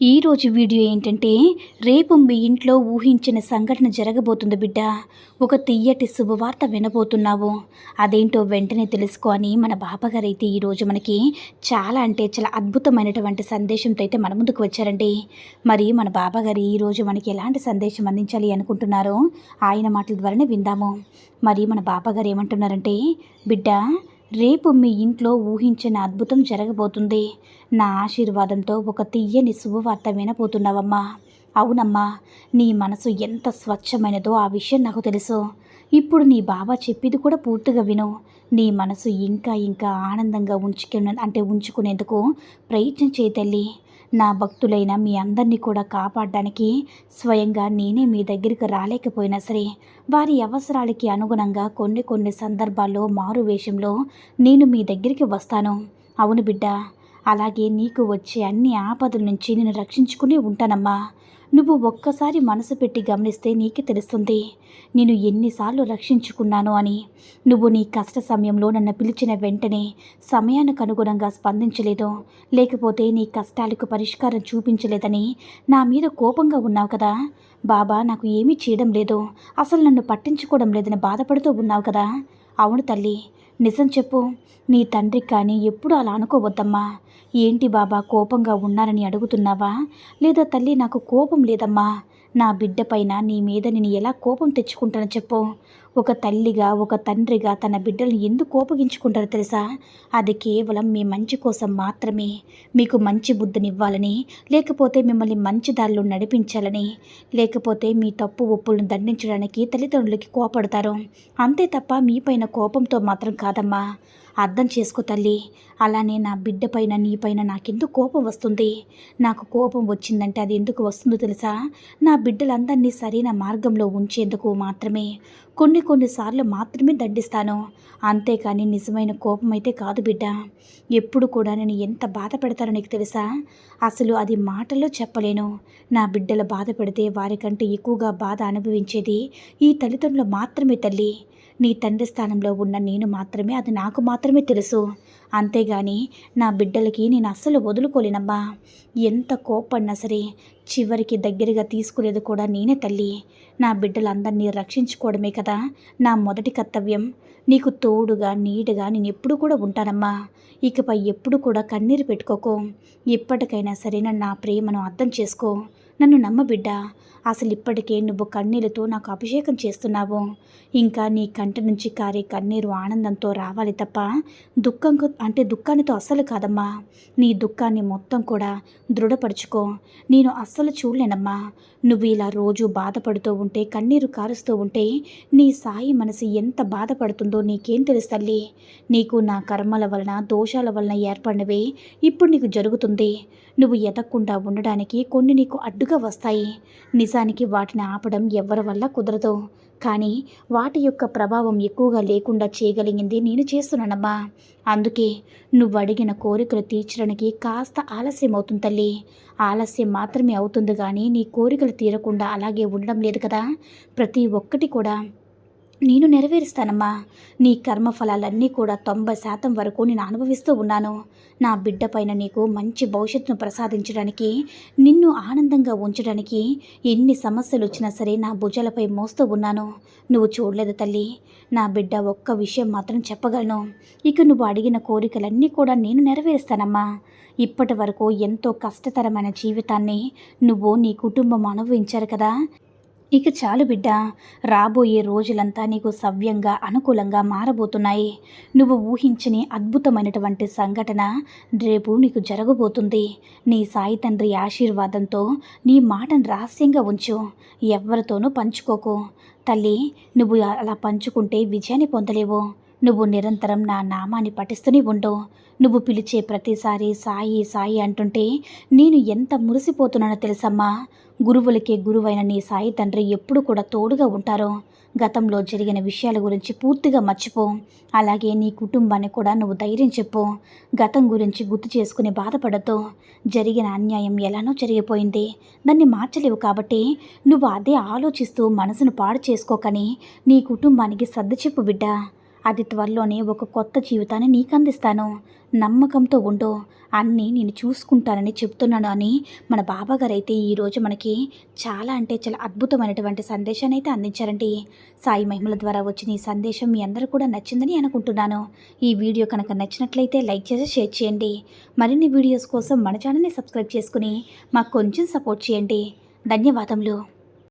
ఈరోజు వీడియో ఏంటంటే రేపు మీ ఇంట్లో ఊహించిన సంఘటన జరగబోతుంది బిడ్డ. ఒక తీయటి శుభవార్త వినబోతున్నావు. అదేంటో వెంటనే తెలుసుకో అని మన బాబాగారు అయితే ఈరోజు మనకి చాలా అంటే చాలా అద్భుతమైనటువంటి సందేశంతో అయితే మన ముందుకు వచ్చారండి. మరి మన బాబాగారు ఈరోజు మనకి ఎలాంటి సందేశం అందించాలి అనుకుంటున్నారో ఆయన మాటల ద్వారానే విందాము. మరి మన బాబాగారు ఏమంటున్నారంటే బిడ్డ రేపు మీ ఇంట్లో ఊహించిన అద్భుతం జరగబోతుంది. నా ఆశీర్వాదంతో ఒక తీయని శుభవార్త వినబోతున్నావమ్మా. అవునమ్మా నీ మనసు ఎంత స్వచ్ఛమైనదో ఆ విషయం నాకు తెలుసు. ఇప్పుడు నీ బాబా చెప్పేది కూడా పూర్తిగా విను. నీ మనసు ఇంకా ఇంకా ఆనందంగా ఉంచుకునే అంటే ఉంచుకునేందుకు ప్రయత్నం చేయి తల్లి. నా భక్తులైన మీ అందరినీ కూడా కాపాడడానికి స్వయంగా నేనే మీ దగ్గరికి రాలేకపోయినా సరే వారి అవసరాలకి అనుగుణంగా కొన్ని కొన్ని సందర్భాల్లో మారు వేషంలో నేను మీ దగ్గరికి వస్తాను. అవును బిడ్డ అలాగే నీకు వచ్చే అన్ని ఆపదల నుంచి నేను రక్షించుకునే ఉంటానమ్మా. నువ్వు ఒక్కసారి మనసు పెట్టి గమనిస్తే నీకే తెలుస్తుంది. నేను ఎన్నిసార్లు రక్షించుకున్నాను అని. నువ్వు నీ కష్ట సమయంలో నన్ను పిలిచిన వెంటనే సమయానికి అనుగుణంగా స్పందించలేదు. లేకపోతే నీ కష్టాలకు పరిష్కారం చూపించలేదని నా మీద కోపంగా ఉన్నావు కదా. బాబా నాకు ఏమీ చేయడం లేదు. అసలు నన్ను పట్టించుకోవడం లేదని బాధపడుతూ ఉన్నావు కదా. అవును తల్లి నిజం చెప్పు. నీ తండ్రి కానీ ఎప్పుడు అలా అనుకోవద్దమ్మా. ఏంటి బాబా కోపంగా ఉన్నారని అడుగుతున్నావా? లేదా తల్లి నాకు కోపం లేదమ్మా. నా బిడ్డ పైన నీ మీద నేను ఎలా కోపం తెచ్చుకుంటానో చెప్పు. ఒక తల్లిగా ఒక తండ్రిగా తన బిడ్డల్ని ఎందుకు కోపగించుకుంటారో తెలుసా? అది కేవలం మీ మంచి కోసం మాత్రమే. మీకు మంచి బుద్ధినివ్వాలని లేకపోతే మిమ్మల్ని మంచి దారిలో నడిపించాలని లేకపోతే మీ తప్పు ఒప్పులను దండించడానికి తల్లిదండ్రులకి కోపడతారు. అంతే తప్ప మీపైన కోపంతో మాత్రం కాదమ్మా. అర్థం చేసుకో తల్లి. అలానే నా బిడ్డ పైన నీ పైన నాకెందుకు కోపం వస్తుంది? నాకు కోపం వచ్చిందంటే అది ఎందుకు వస్తుందో తెలుసా? నా బిడ్డలందరినీ సరైన మార్గంలో ఉంచేందుకు మాత్రమే. కొన్ని కొన్నిసార్లు మాత్రమే దండిస్తాను. అంతేకాని నిజమైన కోపం అయితే కాదు బిడ్డ. ఎప్పుడు కూడా నేను ఎంత బాధ పెడతానో నీకు తెలుసా? అసలు అది మాటల్లో చెప్పలేను. నా బిడ్డలు బాధ పెడితే వారికంటే ఎక్కువగా బాధ అనుభవించేది ఈ తల్లిదండ్రులు మాత్రమే తల్లి. నీ తండ్రి స్థానంలో ఉన్న నేను మాత్రమే అది నాకు మాత్రమే తెలుసు. అంతేగాని నా బిడ్డలకి నేను అస్సలు వదులుకోలేనమ్మా. ఎంత కోపడినా సరే చివరికి దగ్గరగా తీసుకునేది కూడా నేనే తల్లి. నా బిడ్డలందరినీ రక్షించుకోవడమే కదా నా మొదటి కర్తవ్యం. నీకు తోడుగా నీడుగా నేను ఎప్పుడు కూడా ఉంటానమ్మా. ఇకపై ఎప్పుడు కూడా కన్నీరు పెట్టుకోకు. ఇప్పటికైనా సరే నా ప్రేమను అర్థం చేసుకో. నన్ను నమ్మబిడ్డా అసలు ఇప్పటికే నువ్వు కన్నీళ్ళతో నాకు అభిషేకం చేస్తున్నావు. ఇంకా నీ కంటి నుంచి కారే కన్నీరు ఆనందంతో రావాలి తప్ప దుఃఖం అంటే దుఃఖానితో అస్సలు కాదమ్మా. నీ దుఃఖాన్ని మొత్తం కూడా దృఢపరుచుకో. నేను అస్సలు చూడలేనమ్మా. నువ్వు ఇలా రోజు బాధపడుతూ ఉంటే కన్నీరు కారుస్తూ ఉంటే నీ సాయి మనసు ఎంత బాధపడుతుందో నీకేం తెలుసు తల్లి. నీకు నా కర్మల వలన దోషాల వలన ఏర్పడినవే ఇప్పుడు నీకు జరుగుతుంది. నువ్వు ఎదగకుండా ఉండడానికి కొన్ని నీకు అడ్డుగా వస్తాయి. నిజానికి వాటిని ఆపడం ఎవరి వల్ల కుదరదు. కానీ వాటి యొక్క ప్రభావం ఎక్కువగా లేకుండా చేయగలిగింది నేను చేస్తున్నానమ్మా. అందుకే నువ్వు అడిగిన కోరికలు తీర్చడానికి కాస్త ఆలస్యం అవుతుంది తల్లి. ఆలస్యం మాత్రమే అవుతుంది కానీ నీ కోరికలు తీరకుండా అలాగే ఉండడం లేదు కదా. ప్రతి ఒక్కటి కూడా నేను నెరవేరుస్తానమ్మా. నీ కర్మఫలాలన్నీ కూడా తొంభై శాతం వరకు నేను అనుభవిస్తూ ఉన్నాను. నా బిడ్డ పైన నీకు మంచి భవిష్యత్తును ప్రసాదించడానికి నిన్ను ఆనందంగా ఉంచడానికి ఎన్ని సమస్యలు వచ్చినా సరే నా భుజాలపై మోస్తూ ఉన్నాను. నువ్వు చూడలేదు తల్లి. నా బిడ్డ ఒక్క విషయం మాత్రం చెప్పగలను. ఇక నువ్వు అడిగిన కోరికలన్నీ కూడా నేను నెరవేరుస్తానమ్మా. ఇప్పటి వరకు ఎంతో కష్టతరమైన జీవితాన్ని నువ్వు నీ కుటుంబం అనుభవించారు కదా. ఇక చాలు బిడ్డ రాబోయే రోజులంతా నీకు సవ్యంగా అనుకూలంగా మారబోతున్నాయి. నువ్వు ఊహించని అద్భుతమైనటువంటి సంఘటన రేపు నీకు జరగబోతుంది. నీ సాయి తండ్రి ఆశీర్వాదంతో నీ మాటను రహస్యంగా ఉంచు. ఎవరితోనూ పంచుకోకు. తల్లి నువ్వు అలా పంచుకుంటే విజయాన్ని పొందలేవు. నువ్వు నిరంతరం నా నామాన్ని పఠిస్తూనే ఉండు. నువ్వు పిలిచే ప్రతిసారి సాయి సాయి అంటుంటే నేను ఎంత మురిసిపోతున్నానో తెలుసమ్మా. గురువులకే గురువైన నీ సాయి తండ్రి ఎప్పుడు కూడా తోడుగా ఉంటారో. గతంలో జరిగిన విషయాల గురించి పూర్తిగా మర్చిపో. అలాగే నీ కుటుంబాన్ని కూడా నువ్వు ధైర్యం చెప్పు. గతం గురించి గుర్తు చేసుకుని బాధపడద్దు. జరిగిన అన్యాయం ఎలానో జరిగిపోయింది. దాన్ని మార్చలేవు కాబట్టి నువ్వు అదే ఆలోచిస్తూ మనసును పాడు చేసుకోకని నీ కుటుంబానికి సర్ది చెప్పు బిడ్డ. అది త్వరలోనే ఒక కొత్త జీవితాన్ని నీకు అందిస్తాను నమ్మకంతో ఉండు. అన్నీ నేను చూసుకుంటానని చెప్తున్నాను అని మన బాబాగారు అయితే ఈరోజు మనకి చాలా అంటే చాలా అద్భుతమైనటువంటి సందేశాన్ని అయితే అందించారండి. సాయి మహిమల ద్వారా వచ్చిన ఈ సందేశం మీ అందరూ కూడా నచ్చిందని అనుకుంటున్నాను. ఈ వీడియో కనుక నచ్చినట్లయితే లైక్ చేసి షేర్ చేయండి. మరిన్ని వీడియోస్ కోసం మన ఛానల్ని సబ్స్క్రైబ్ చేసుకుని మాకు కొంచెం సపోర్ట్ చేయండి. ధన్యవాదములు.